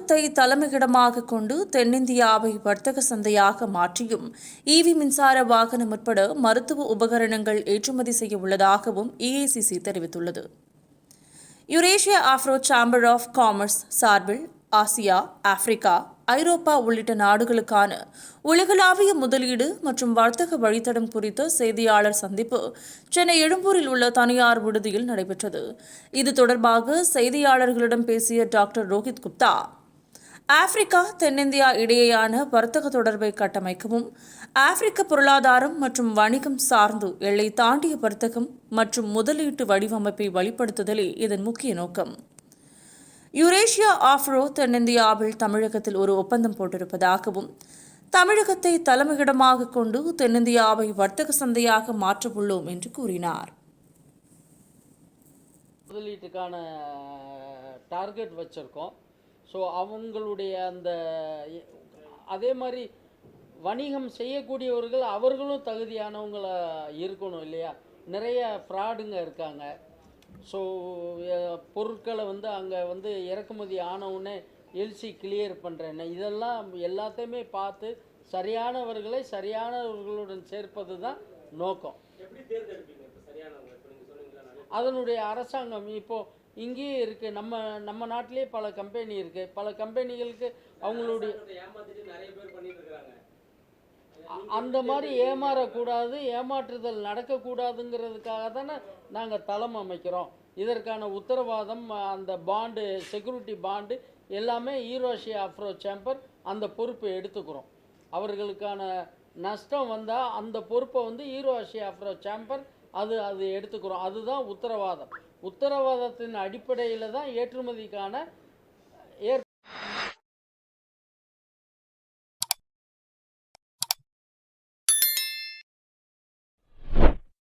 தமிழகத்தை தலைமையிடமாக கொண்டு தென்னிந்தியாவை வர்த்தக சந்தையாக மாற்றியும். இவி மின்சார வாகனம் உட்பட மருத்துவ உபகரணங்கள் ஏற்றுமதி செய்ய உள்ளதாகவும் இஏசிசி தெரிவித்துள்ளது. Eurasia Afro chamber of commerce சார்பில் ஆசியா ஆப்பிரிக்கா ஐரோப்பா உள்ளிட்ட நாடுகளுக்கான உலகளாவிய முதலீடு மற்றும் வர்த்தக வழித்தடம் குறித்த செய்தியாளர் சந்திப்பு சென்னை எழும்பூரில் உள்ள தனியார் விடுதியில் நடைபெற்றது. இது தொடர்பாக செய்தியாளர்களிடம் பேசிய டாக்டர் ரோஹித் குப்தா ஆப்பிரிக்கா தென்னிந்தியா இடையேயான வர்த்தக தொடர்பை கட்டமைக்கவும் ஆப்பிரிக்க பொருளாதாரம் மற்றும் வணிகம் சார்ந்து எல்லை தாண்டிய வர்த்தகம் மற்றும் முதலீட்டு வடிவமைப்பை வழிப்படுத்துதலே இதன் முக்கிய நோக்கம். யுரேஷியா ஆஃப்ரோ தென்னிந்தியாவில் தமிழகத்தில் ஒரு ஒப்பந்தம் போட்டிருப்பதாகவும் தமிழகத்தை தலைமையிடமாக கொண்டு தென்னிந்தியாவை வர்த்தக சந்தையாக மாற்றவுள்ளோம் என்று கூறினார். முதலீட்டுக்கான டார்கெட் வச்சுருக்கோம். ஸோ அவங்களுடைய அந்த அதே மாதிரி வணிகம் செய்யக்கூடியவர்கள் அவர்களும் தகுதியானவங்கள இருக்கணும் இல்லையா? நிறைய ஃப்ராடுங்க இருக்காங்க. ஸோ பொருட்களை வந்து அங்கே வந்து இறக்குமதி ஆனவுடனே எல்சி கிளியர் பண்ணுறேன்னு இதெல்லாம் எல்லாத்தையுமே பார்த்து சரியானவர்களை சரியானவர்களுடன் சேர்ப்பது தான் நோக்கம் அதனுடைய அரசாங்கம் இப்போ இங்கேயே இருக்குது நம்ம நம்ம நாட்டிலே பல கம்பெனி இருக்குது பல கம்பெனிகளுக்கு அவங்களுடைய அந்த மாதிரி ஏமாறக்கூடாது ஏமாற்றுதல் நடக்கக்கூடாதுங்கிறதுக்காக தானே நாங்கள் தளம் அமைக்கிறோம். இதற்கான உத்தரவாதம் அந்த பாண்டு செக்யூரிட்டி பாண்டு எல்லாமே ஈரோஷியா அஃப்ரோ சேம்பர் அந்த பொறுப்பை எடுத்துக்கிறோம். அவர்களுக்கான நஷ்டம் வந்தால் அந்த பொறுப்பை வந்து ஈரோஷியா அஃப்ரோ சேம்பர் அது அது எடுத்துக்கிறோம். அதுதான் உத்தரவாதம். உத்தரவாதத்தின் அடிப்படையில் தான் ஏற்றுமதிக்கான